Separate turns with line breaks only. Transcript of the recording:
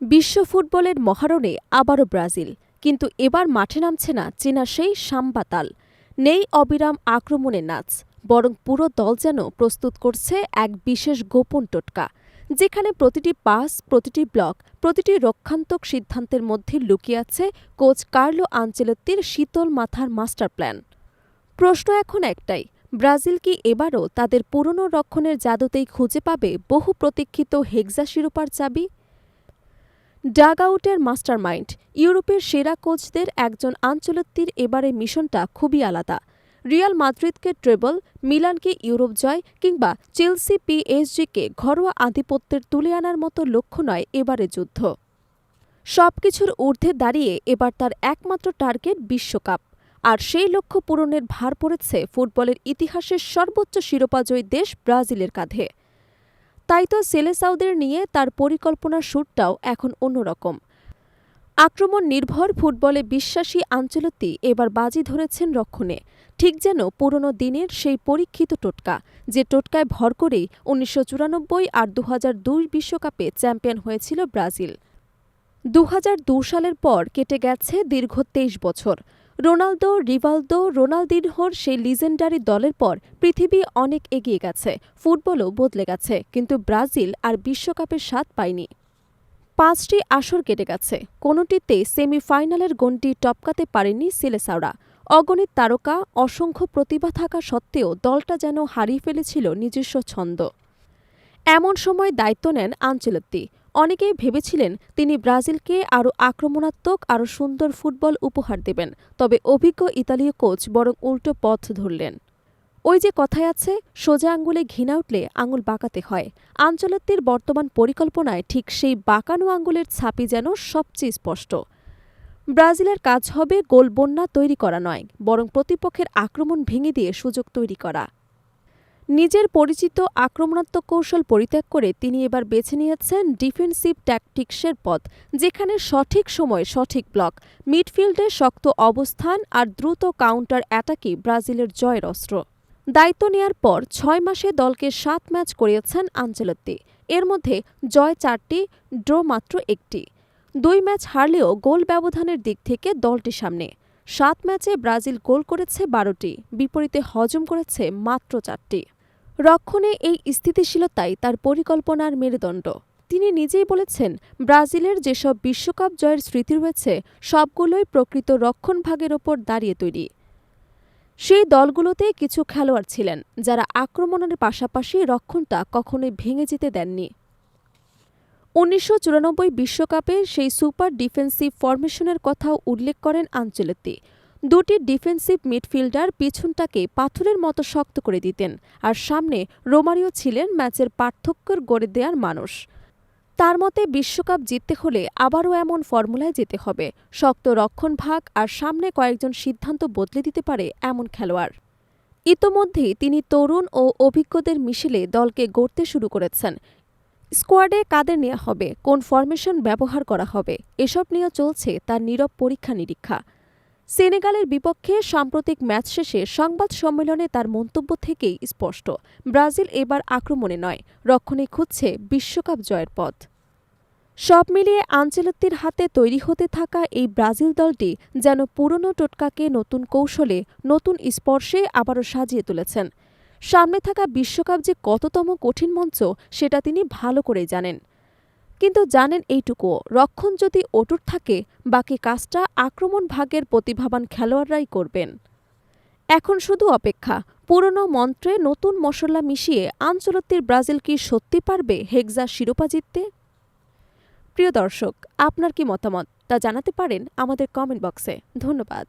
বিশ্ব ফুটবলের মহারণে আবারও ব্রাজিল, কিন্তু এবার মাঠে নামছে না চেনা সেই সাম্বাতাল নেই অবিরাম আক্রমণের নাচ, বরং পুরো দল যেন প্রস্তুত করছে এক বিশেষ গোপন টোটকা, যেখানে প্রতিটি পাস, প্রতিটি ব্লক, প্রতিটি রক্ষান্তক সিদ্ধান্তের মধ্যে লুকিয়ে আছে কোচ কার্লো আঞ্চেলত্তির শীতল মাথার মাস্টার প্ল্যান। প্রশ্ন এখন একটাই, ব্রাজিল কি এবারও তাদের পুরনো রক্ষণের জাদুতেই খুঁজে পাবে বহু প্রতীক্ষিত হেক্সা শিরোপার চাবি? ডাগ আউটের মাস্টারমাইন্ড, ইউরোপের সেরা কোচদের একজন আঞ্চলত্তির এবারে মিশনটা খুবই আলাদা। রিয়াল মাদ্রিদকে ট্রেবল, মিলানকে ইউরোপ জয় কিংবা চেলসি পিএসজিকে ঘরোয়া আধিপত্যের তুলে আনার মতো লক্ষ্য নয় এবারে যুদ্ধ। সবকিছুর ঊর্ধ্বে দাঁড়িয়ে এবার তার একমাত্র টার্গেট বিশ্বকাপ। আর সেই লক্ষ্য পূরণের ভার পড়েছে ফুটবলের ইতিহাসের সর্বোচ্চ শিরোপাজয়ী দেশ ব্রাজিলের কাঁধে। তাই তো সেলেসাউদের নিয়ে তার পরিকল্পনার সুরটাও এখন অন্যরকম। আক্রমণ নির্ভর ফুটবলে বিশ্বাসী আঞ্চলতি এবার বাজি ধরেছেন রক্ষণে। ঠিক যেন পুরনো দিনের সেই পরীক্ষিত টোটকা, যে টোটকায় ভর করেই উনিশশো চুরানব্বই আর দু বিশ্বকাপে চ্যাম্পিয়ন হয়েছিল ব্রাজিল। দু সালের পর কেটে গেছে দীর্ঘ তেইশ বছর। রোনালদো, রিভালদো রোনালদিনহোর সেই লিজেন্ডারি দলের পর পৃথিবী অনেক এগিয়ে গেছে, ফুটবলও বদলে গেছে, কিন্তু ব্রাজিল আর বিশ্বকাপের স্বাদ পায়নি। পাঁচটি আসর কেটে গেছে, কোনোটিতে সেমিফাইনালের গণ্ডি টপকাতে পারেনি সিলেসাওরা। অগণিত তারকা, অসংখ্য প্রতিভা থাকা সত্ত্বেও দলটা যেন হারিয়ে ফেলেছিল নিজস্ব ছন্দ। এমন সময় দায়িত্ব নেন আঞ্চলত্তি। অনেকেই ভেবেছিলেন তিনি ব্রাজিলকে আরও আক্রমণাত্মক, আরও সুন্দর ফুটবল উপহার দেবেন, তবে অভিজ্ঞ ইতালীয় কোচ বরং উল্টো পথ ধরলেন। ওই যে কথায় আছে, সোজা আঙ্গুলে ঘৃণা উঠলে আঙুল বাঁকাতে হয়। আঞ্চলত্বের বর্তমান পরিকল্পনায় ঠিক সেই বাঁকানো আঙ্গুলের ছাপি যেন সবচেয়ে স্পষ্ট। ব্রাজিলের কাজ হবে গোলবন্যা তৈরি করা নয়, বরং প্রতিপক্ষের আক্রমণ ভেঙে দিয়ে সুযোগ তৈরি করা। নিজের পরিচিত আক্রমণাত্মক কৌশল পরিত্যাগ করে তিনি এবার বেছে নিয়েছেন ডিফেন্সিভ ট্যাকটিক্সের পথ, যেখানে সঠিক সময় সঠিক ব্লক, মিডফিল্ডে শক্ত অবস্থান আর দ্রুত কাউন্টার অ্যাটাকই ব্রাজিলের জয়ের অস্ত্র। দায়িত্ব নেয়ার পর ছয় মাসে দলকে সাত ম্যাচ করিয়েছেন আঞ্চলত্তি। এর মধ্যে জয় চারটি, ড্র মাত্র একটি। দুই ম্যাচ হারলেও গোল ব্যবধানের দিক থেকে দলটি সামনে। সাত ম্যাচে ব্রাজিল গোল করেছে বারোটি, বিপরীতে হজম করেছে মাত্র চারটি। রক্ষণে এই স্থিতিশীলতাই তার পরিকল্পনার মেরুদণ্ড। তিনি নিজেই বলেছেন, ব্রাজিলের যেসব বিশ্বকাপ জয়ের স্মৃতি রয়েছে, সবগুলোই প্রকৃত রক্ষণভাগের ওপর দাঁড়িয়ে তৈরি। সেই দলগুলোতে কিছু খেলোয়াড় ছিলেন, যারা আক্রমণের পাশাপাশি রক্ষণটা কখনোই ভেঙে যেতে দেননি। উনিশশো বিশ্বকাপে সেই সুপার ডিফেন্সিভ ফরমেশনের কথাও উল্লেখ করেন আঞ্চলত্তি। দুটি ডিফেন্সিভ মিডফিল্ডার পিছনটাকে পাথরের মতো শক্ত করে দিতেন আর সামনে রোমারিও ছিলেন ম্যাচের পার্থক্যর গড়ে দেওয়ার মানুষ। তার মতে, বিশ্বকাপ জিততে হলে আবারও এমন ফর্মুলায় যেতে হবে। শক্ত রক্ষণ ভাগ আর সামনে কয়েকজন সিদ্ধান্ত বদলে দিতে পারে এমন খেলোয়াড়। ইতোমধ্যেই তিনি তরুণ ও অভিজ্ঞদের মিশেলে দলকে গড়তে শুরু করেছেন। স্কোয়াডে কাদের নেওয়া হবে, কোন ফরমেশন ব্যবহার করা হবে, এসব নিয়ে চলছে তার নীরব পরীক্ষা নিরীক্ষা সেনেগালের বিপক্ষে সাম্প্রতিক ম্যাচ শেষে সংবাদ সম্মেলনে তার মন্তব্য থেকেই স্পষ্ট। ব্রাজিল এবার আক্রমণে নয়, রক্ষণে খুঁজছে বিশ্বকাপ জয়ের পথ। সব মিলিয়ে আঞ্চলত্তির হাতে তৈরি হতে থাকা এই ব্রাজিল দলটি যেন পুরনো টোটকাকে নতুন কৌশলে, নতুন স্পর্শে আবারও সাজিয়ে তুলেছেন। সামনে থাকা বিশ্বকাপ যে কততম কঠিন মঞ্চ, সেটা তিনি ভালো করেই জানেন। কিন্তু জানেন এইটুকুও রক্ষণ যদি অটুট থাকে, বাকি কাজটা আক্রমণ ভাগের প্রতিভাবান খেলোয়াড়রাই করবেন। এখন শুধু অপেক্ষা, পুরনো মন্ত্রে নতুন মশলা মিশিয়ে আঞ্চলত্বের ব্রাজিল কি সত্যি পারবে হেক্সা শিরোপা জিততে? প্রিয় দর্শক, আপনার কি মতামত তা জানাতে পারেন আমাদের কমেন্ট বক্সে। ধন্যবাদ।